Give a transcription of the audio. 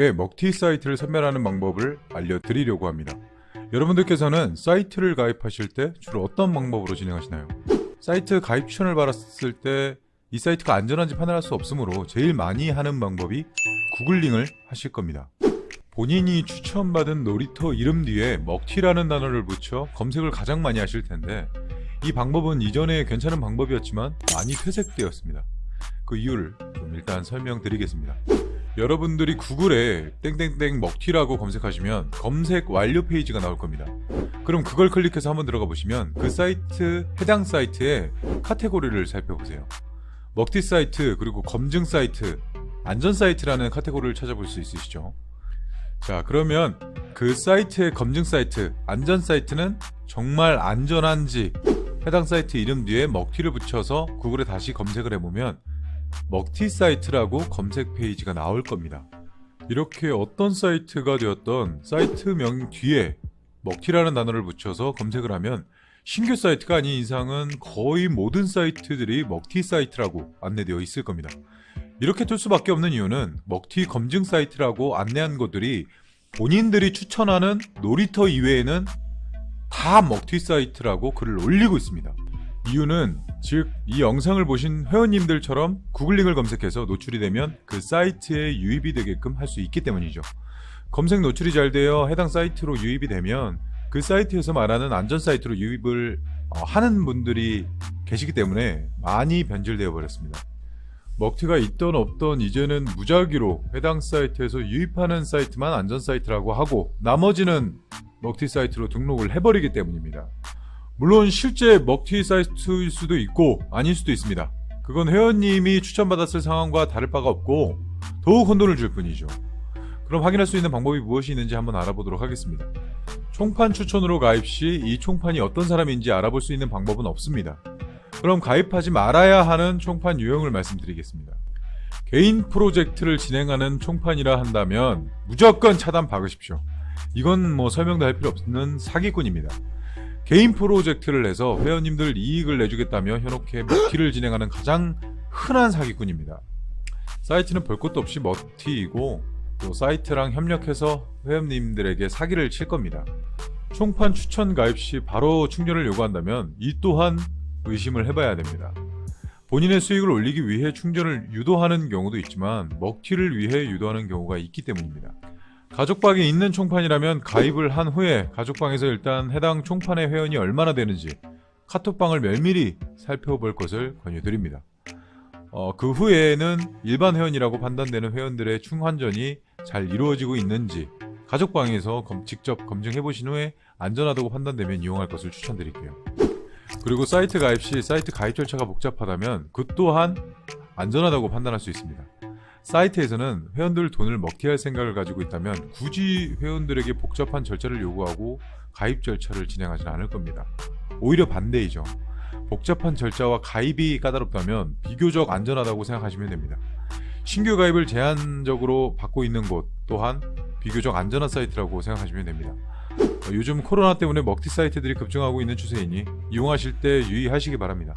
네, 먹튀 사이트를 선별하는 방법을 알려드리려고 합니다. 여러분들께서는 사이트를 가입하실 때 주로 어떤 방법으로 진행하시나요? 사이트 가입 추천을 받았을 때 이 사이트가 안전한지 판단할 수 없으므로 제일 많이 하는 방법이 구글링을 하실 겁니다. 본인이 추천받은 놀이터 이름 뒤에 먹튀라는 단어를 붙여 검색을 가장 많이 하실 텐데 이 방법은 이전에 괜찮은 방법이었지만 많이 퇴색되었습니다. 그 이유를 좀 일단 설명드리겠습니다. 여러분들이 구글에 땡땡땡 먹튀라고 검색하시면 검색 완료 페이지가 나올 겁니다. 그럼 그걸 클릭해서 한번 들어가 보시면 그 사이트 해당 사이트의 카테고리를 살펴보세요. 먹튀 사이트 그리고 검증 사이트, 안전 사이트라는 카테고리를 찾아볼 수 있으시죠. 자, 그러면 그 사이트의 검증 사이트, 안전 사이트는 정말 안전한지 해당 사이트 이름 뒤에 먹튀를 붙여서 구글에 다시 검색을 해보면 먹튀 사이트라고 검색 페이지가 나올 겁니다. 이렇게 어떤 사이트가 되었던 사이트명 뒤에 먹튀라는 단어를 붙여서 검색을 하면 신규 사이트가 아닌 이상은 거의 모든 사이트들이 먹튀 사이트라고 안내되어 있을 겁니다. 이렇게 뜰 수밖에 없는 이유는 먹튀 검증 사이트라고 안내한 것들이 본인들이 추천하는 놀이터 이외에는 다 먹튀 사이트라고 글을 올리고 있습니다. 이유는 즉 이 영상을 보신 회원님들처럼 구글링을 검색해서 노출이 되면 그 사이트에 유입이 되게끔 할 수 있기 때문이죠. 검색 노출이 잘 되어 해당 사이트로 유입이 되면 그 사이트에서 말하는 안전 사이트로 유입을 어, 하는 분들이 계시기 때문에 많이 변질되어 버렸습니다. 먹튀가 있던 없던 이제는 무작위로 해당 사이트에서 유입하는 사이트만 안전 사이트라고 하고 나머지는 먹튀 사이트로 등록을 해버리기 때문입니다. 물론 실제 먹튀 사이트일 수도 있고 아닐 수도 있습니다. 그건 회원님이 추천받았을 상황과 다를 바가 없고 더욱 혼돈을 줄 뿐이죠. 그럼 확인할 수 있는 방법이 무엇이 있는지 한번 알아보도록 하겠습니다. 총판 추천으로 가입 시 이 총판이 어떤 사람인지 알아볼 수 있는 방법은 없습니다. 그럼 가입하지 말아야 하는 총판 유형을 말씀드리겠습니다. 개인 프로젝트를 진행하는 총판이라 한다면 무조건 차단 박으십시오. 이건 뭐 설명도 할 필요 없는 사기꾼입니다. 개인 프로젝트를 내서 회원님들 이익을 내주겠다며 현혹해 먹튀를 진행하는 가장 흔한 사기꾼입니다. 사이트는 볼 것도 없이 먹튀이고 또 사이트랑 협력해서 회원님들에게 사기를 칠 겁니다. 총판 추천 가입 시 바로 충전을 요구한다면 이 또한 의심을 해봐야 됩니다. 본인의 수익을 올리기 위해 충전을 유도하는 경우도 있지만 먹튀를 위해 유도하는 경우가 있기 때문입니다. 가족방에 있는 총판이라면 가입을 한 후에 가족방에서 일단 해당 총판의 회원이 얼마나 되는지 카톡방을 면밀히 살펴볼 것을 권유드립니다. 어, 그 후에는 일반 회원이라고 판단되는 회원들의 충환전이 잘 이루어지고 있는지 가족방에서 검- 직접 검증해 보신 후에 안전하다고 판단되면 이용할 것을 추천드릴게요. 그리고 사이트 가입 시 사이트 가입 절차가 복잡하다면 그 또한 안전하다고 판단할 수 있습니다. 사이트에서는 회원들 돈을 먹튀 할 생각을 가지고 있다면 굳이 회원들에게 복잡한 절차를 요구하고 가입 절차를 진행하지 않을 겁니다. 오히려 반대이죠. 복잡한 절차와 가입이 까다롭다면 비교적 안전하다고 생각하시면 됩니다. 신규 가입을 제한적으로 받고 있는 곳 또한 비교적 안전한 사이트라고 생각하시면 됩니다. 어, 요즘 코로나 때문에 먹튀 사이트들이 급증하고 있는 추세이니 이용하실 때 유의하시기 바랍니다.